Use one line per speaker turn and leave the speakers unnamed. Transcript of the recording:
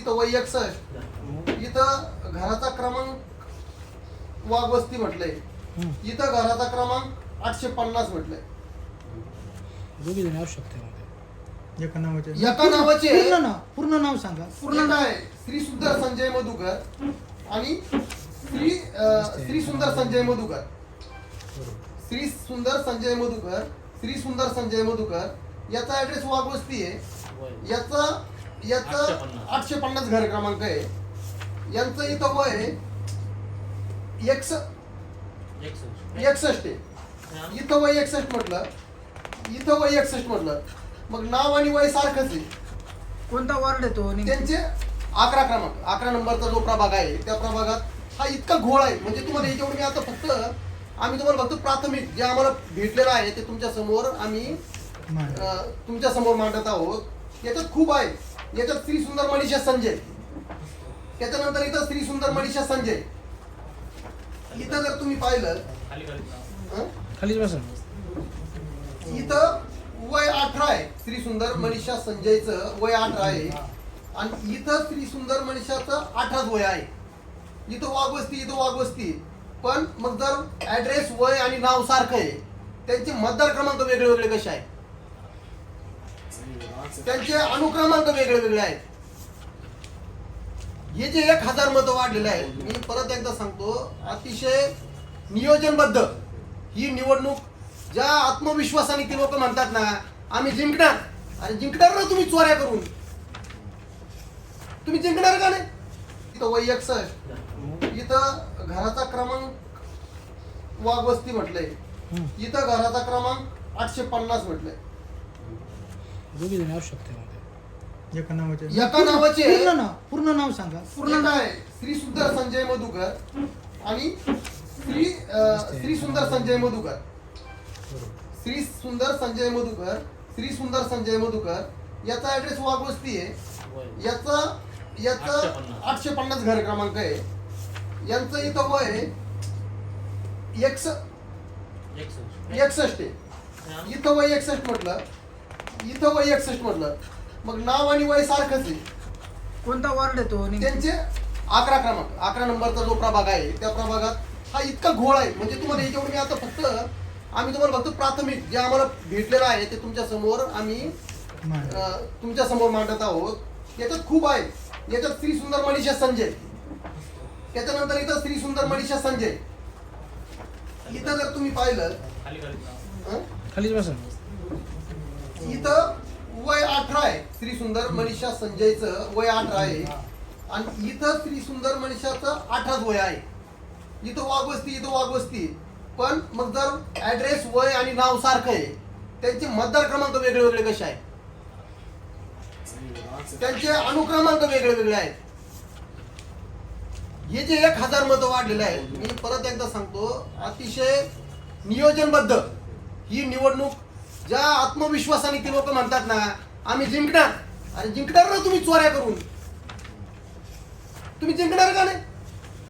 इथं वय एकसष्ट इथं घराचा क्रमांक वाघवस्ती म्हटलंय. इथं घराचा क्रमांक आठशे पन्नास म्हटलंय.
दोघी जणी असू शकते यामध्ये.
एका नावाचे.
एका नावाचे.
पूर्ण नाव पूर्ण नाव सांगा.
पूर्ण काय श्री सुंदर संजय मधुकर आणि श्री श्री सुंदर संजय मधुकर. श्री सुंदर संजय मधुकर श्री सुंदर संजय मधुकर याचा ऍड्रेस वाघवस्ती आहे. याचा याचा
आठशे पन्नास.
आठशे पन्नास घर क्रमांक आहे. यांचं इथं वय एकस एकसष्ट. आहे. इथं वय एकसष्ट म्हटलं. इथं वय एकसष्ट म्हटलं. मग नाव आणि वय सारखंच आहे.
कोणता वार्ड आहे तो?
त्यांचे अकरा क्रमांक. अकरा नंबरचा जो प्रभाग आहे त्या प्रभागात हा इतका घोळ आहे. म्हणजे तुम्हाला याच्यावर मी आता फक्त आम्ही तुम्हाला फक्त प्राथमिक जे आम्हाला भेटलेलं आहे ते तुमच्यासमोर आम्ही तुमच्यासमोर मांडत आहोत. याच्यात खूप आहे. याच्यात श्री सुंदर मनीषा संजय. त्याच्यानंतर इथं श्री सुंदर मनीषा संजय. इथं जर तुम्ही पाहिलं
बसा.
इथं वय अठरा आहे श्री सुंदर मनीषा संजयचं वय अठरा आहे. आणि इथं श्री सुंदर मनीषाचं अठराच वय आहे. इथं वाघवस्ती इथं वाघवस्ती पण मग जर ऍड्रेस वय आणि नाव सारखं आहे त्यांचे मतदार क्रमांक वेगळे वेगळे कसे आहेत? त्यांचे अनुक्रमांक वेगळे वेगळे आहेत. हे जे एक हजार मतं वाढलेले आहेत मी परत एकदा सांगतो अतिशय नियोजनबद्ध ही निवडणूक ज्या आत्मविश्वासाने ती लोक म्हणतात ना आम्ही जिंकणार. आणि जिंकणार ना तुम्ही चोऱ्या करून. तुम्ही जिंकणार का नाही? इथं वय एकसष्ट इथं घराचा क्रमांक वाघवस्ती म्हटलंय. इथं घराचा क्रमांक आठशे पन्नास म्हटलंय.
दोघी जणी असू शकते यामध्ये.
एका नावाचे.
एका नावाचे?
पूर्ण नाव पूर्ण नाव सांगा.
पूर्ण काय? श्री सुंदर संजय मधुकर आणि श्री अं, श्री सुंदर संजय मधुकर. श्री सुंदर संजय मधुकर श्री सुंदर संजय मधुकर याचा ऍड्रेस वाघवस्ती आहे. याचा याचा. आठशे पन्नास. घर क्रमांक आहे. यांचं इथं वय एकस एकसष्ट. आहे. इथं वय एकसष्ट म्हटलं. इथं वय एकसष्ट म्हटलं मग नाव आणि वय सारखंच आहे.
कोणता वार्ड आहे तो? नेमका?
त्यांचे अकरा क्रमांक. अकरा नंबरचा जो प्रभाग आहे त्या प्रभागात हा इतका घोळ आहे. म्हणजे तुम्हाला याच्यावर मी आता फक्त आम्ही तुम्हाला फक्त प्राथमिक जे आम्हाला भेटलेलं आहे ते तुमच्यासमोर आम्ही. अं, तुमच्यासमोर मांडत आहोत. याच्यात खूप आहे. याच्यात श्री सुंदर मनीषा संजय. त्याच्यानंतर इथं श्री सुंदर मनीषा संजय. इथं जर तुम्ही पाहिलं हं?
खालीच बसा.
इथं वय अठरा आहे. श्री सुंदर मनीषा संजयचं वय अठरा आहे. आणि इथं श्री सुंदर मनीषाचं अठराच वय आहे. इथं वाघवस्ती इथं वाघवस्ती पण मग जर ऍड्रेस वय आणि नाव सारखं आहे त्यांचे मतदार क्रमांक वेगळे वेगळे कसे आहेत? त्यांचे अनुक्रमांक वेगळे वेगळे आहेत. हे जे एक हजार मतं वाढलेले आहेत मी परत एकदा सांगतो अतिशय नियोजनबद्ध ही निवडणूक ज्या आत्मविश्वासाने ते लोक म्हणतात ना आम्ही जिंकणार. आणि जिंकणार ना तुम्ही चोऱ्या करून. तुम्ही जिंकणार का नाही?